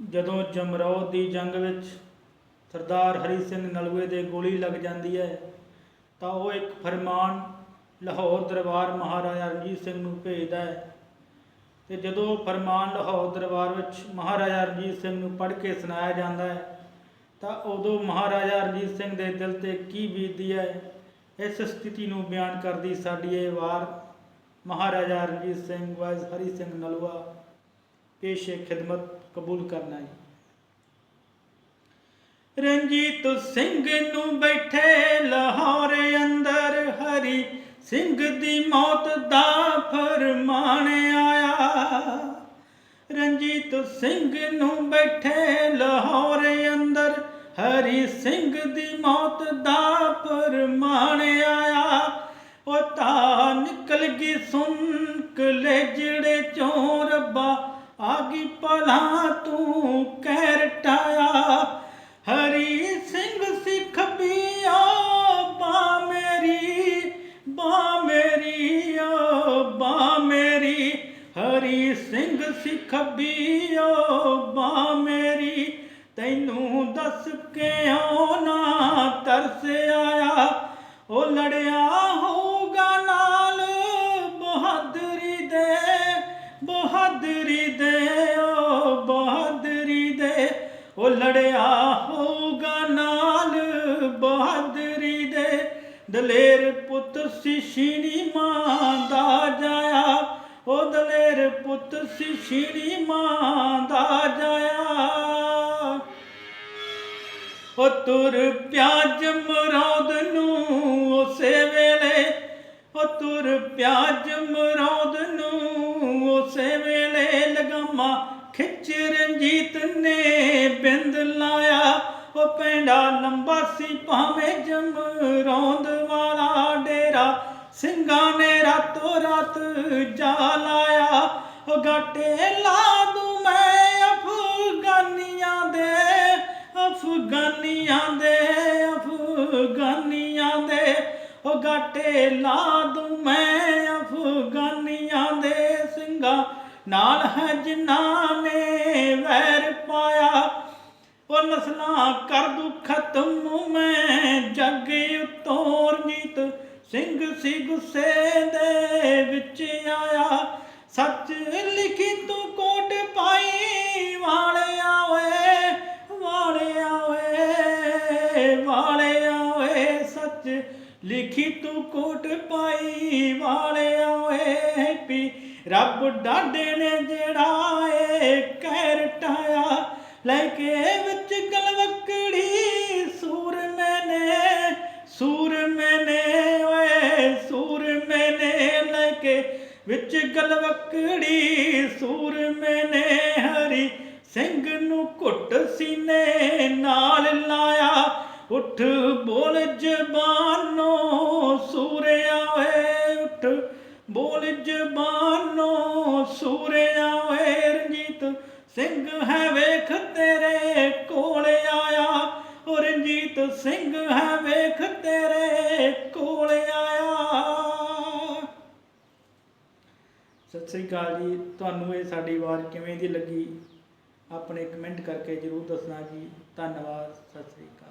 ਜਦੋਂ ਜਮਰੌਦ ਦੀ ਜੰਗ ਵਿੱਚ ਸਰਦਾਰ ਹਰੀ ਸਿੰਘ ਨਲੂਏ ਦੇ ਗੋਲੀ ਲੱਗ ਜਾਂਦੀ ਹੈ, ਤਾਂ ਉਹ ਇੱਕ ਫਰਮਾਨ ਲਾਹੌਰ ਦਰਬਾਰ ਮਹਾਰਾਜਾ ਰਣਜੀਤ ਸਿੰਘ ਨੂੰ ਭੇਜਦਾ ਹੈ। ਤੇ ਜਦੋਂ ਫਰਮਾਨ ਲਾਹੌਰ ਦਰਬਾਰ ਵਿੱਚ ਮਹਾਰਾਜਾ ਰਣਜੀਤ ਸਿੰਘ ਨੂੰ ਪੜ੍ਹ ਕੇ ਸੁਣਾਇਆ ਜਾਂਦਾ ਹੈ, ਤਾਂ ਉਦੋਂ ਮਹਾਰਾਜਾ ਰਣਜੀਤ ਸਿੰਘ ਦੇ ਦਿਲ ਤੇ ਕੀ ਬੀਤਦੀ ਹੈ, ਇਸ ਸਥਿਤੀ ਨੂੰ ਬਿਆਨ ਕਰਦੀ ਸਾਡੀ ਇਹ ਵਾਰ ਮਹਾਰਾਜਾ ਰਣਜੀਤ ਸਿੰਘ ਵਾਇਸ ਹਰੀ ਸਿੰਘ ਨਲੂਆ ਪੇਸ਼ੇ ਖਿਦਮਤ ਕਬੂਲ ਕਰਨਾ ਜੀ ਰਣਜੀਤ ਸਿੰਘ ਨੂੰ ਬੈਠੇ ਲਾਹੌਰ ਅੰਦਰ, ਹਰੀ ਸਿੰਘ ਦੀ ਮੌਤ ਦਾ ਫਰਮਾਨ ਆਇਆ। ਰਣਜੀਤ ਸਿੰਘ ਨੂੰ ਬੈਠੇ ਲਾਹੌਰ ਅੰਦਰ, ਹਰੀ ਸਿੰਘ ਦੀ ਮੌਤ ਦਾ ਫਰਮਾਨ ਆਇਆ। ਉਹ ਤਾਂ ਨਿਕਲ ਗਈ ਸੁਣ ਕਲੇਜੜੇ ਚੋਂ ਰੱਬਾ ਆਗੀ ਗਈ ਭਲਾ ਤੂੰ ਕਹਿ ਰਟਾਇਆ ਹਰੀ ਸਿੰਘ ਸਿੱਖ ਬੀਆ ਬਾ ਮੇਰੀ ਬਾ ਮੇਰੀ, ਓ ਬਾ ਮੇਰੀ। ਹਰੀ ਸਿੰਘ ਸਿੱਖ ਬੀਓ ਬਾ ਮੇਰੀ, ਤੈਨੂੰ ਦੱਸ ਕੇ ਨਾ ਤਰਸ ਆਇਆ? ਉਹ ਲੜਿਆ ਉਹ ਲੜਿਆ ਹੋਊਗਾ ਨਾਲ ਬਹਾਦਰੀ ਦੇ। ਦਲੇਰ ਪੁੱਤ ਸਿਸ਼ੀਨੀ ਮਾਂ ਦਾ ਜਾਇਆ। ਉਹ ਦਲੇਰ ਪੁੱਤਰ ਸਿਸ਼ੀਨੀ ਮਾਂ ਦਾ ਜਾਇਆ। ਉਹ ਤੁਰ ਪਿਆਜ ਮਰੌਦ ਨੂੰ ਉਸੇ ਵੇਲੇ। ਉਹ ਤੁਰ ਪਿਆਜ ਮਰੌਦ ਨੂੰ ਉਸੇ ਵੇਲੇ। ਲਗਾਮਾ ਖਿੱਚ ਰਣਜੀਤ ਨੇ ਬਿੰਦ ਲਾਇਆ, ਉਹ ਪੈਂਡਾ ਲੰਬਾ ਸੀ ਭਾਵੇਂ ਜਮਰੌਂਦ ਵਾਲਾ ਡੇਰਾ। ਸਿੰਘਾਂ ਨੇ ਰਾਤੋ ਰਾਤ ਜਾ ਲਾਇਆ, ਉਹ ਗਾਟੇ ਲਾ ਦੂੰ ਮੈਂ ਅਫਗਾਨੀਆਂ ਦੇ ਅਫਗਾਨੀਆਂ ਦੇ ਅਫਗਾਨੀਆਂ ਦੇ। ਉਹ ਗਾਟੇ ਲਾ ਦੂੰ ਮੈਂ ਅਫਗਾਨੀਆਂ ਦੇ, ਸਿੰਘਾਂ ਨਾਲ ਹੈ ਜਿਨ੍ਹਾਂ ਨੇ ਵੈਰ ਉਹ ਨਸਲਾਂ ਕਰ ਦੂ ਖਤਮ ਮੈਂ ਜੱਗ ਉਤੋਰ ਨੀਤ। ਸਿੰਘ ਸੀ ਗੁੱਸੇ ਦੇ ਵਿੱਚ ਆਇਆ। ਸੱਚ ਲਿਖੀ ਤੂੰ ਕੋਟ ਪਾਈ, ਵਾਲਿਆ ਓਏ ਵਾਲਿਆ ਓਏ ਵਾਲਿਆ ਓਏ, ਸੱਚ ਲਿਖੀ ਤੂੰ ਕੋਟ ਪਾਈ, ਵਾਲਿਆ ਓਏ, ਪੀ ਰੱਬ ਡਾਡੇ ਨੇ ਜਿਹੜਾ ਏ। ਸੂਰ ਮੈਨੇ ਓਏ, ਸੂਰ ਮੈਨੇ ਲੈ ਕੇ ਵਿੱਚ ਗਲਵਕੜੀ ਸੂਰ ਮੈਨੇ ਹਰੀ ਸਿੰਘ ਨੂੰ ਘੁੱਟ ਸੀਨੇ ਨਾਲ ਲਾਇਆ। ਉੱਠ ਬੋਲ ਜ਼ਬਾਨੋ, ਸੂਰਿਆ ਓਏ, ਉੱਠ ਬੋਲ ਜ਼ਬਾਨੋ, ਸੂਰਿਆ ਓਏ, ਰਣਜੀਤ ਸਿੰਘ ਹੈ ਵੇਖ ਤੇਰੇ ਕੋਲ ਆਇਆ। ਰਣਜੀਤ ਸਿੰਘ ਹੈ ਤੇਰੇ ਕੋਲ ਆਇਆ। ਸਤਿ ਸ੍ਰੀ ਅਕਾਲ ਜੀ। ਤੁਹਾਨੂੰ ਇਹ ਸਾਡੀ ਆਵਾਜ਼ ਕਿਵੇਂ ਦੀ ਲੱਗੀ? ਆਪਣੇ ਕਮੈਂਟ ਕਰਕੇ ਜਰੂਰ ਦੱਸਣਾ ਜੀ। ਧੰਨਵਾਦ। ਸਤਿ ਸ੍ਰੀ ਅਕਾਲ।